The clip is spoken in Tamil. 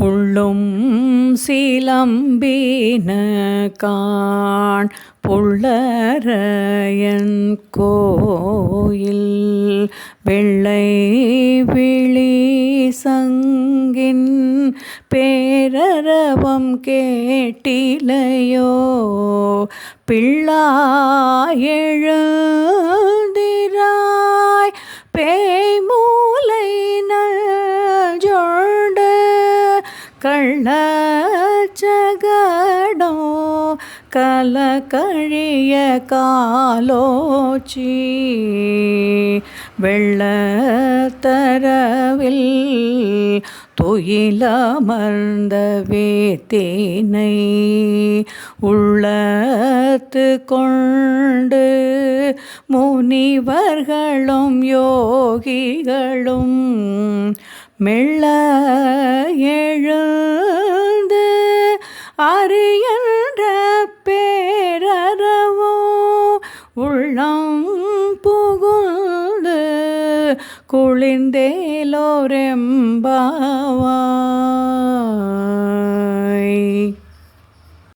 புள்ளும் சிலம்பின காண் புள்ளரையன் கோயில். வெள்ளை விழி சங்கின் பேரரவம் கேட்டிலையோ. பிள்ளாயே கள்ளச்சகடோ கலக்கழிய காலோச்சி. வெள்ளத்தரவில் துயிலமர்ந்த வேத்தேனை உள்ளத்து கொண்டு முனிவர்களும் யோகிகளும் மெல்ல எழு அறியன்ற பேரறவோ உள்ளம் புகுந்து குளிர்ந்தேலோரெம்பாவா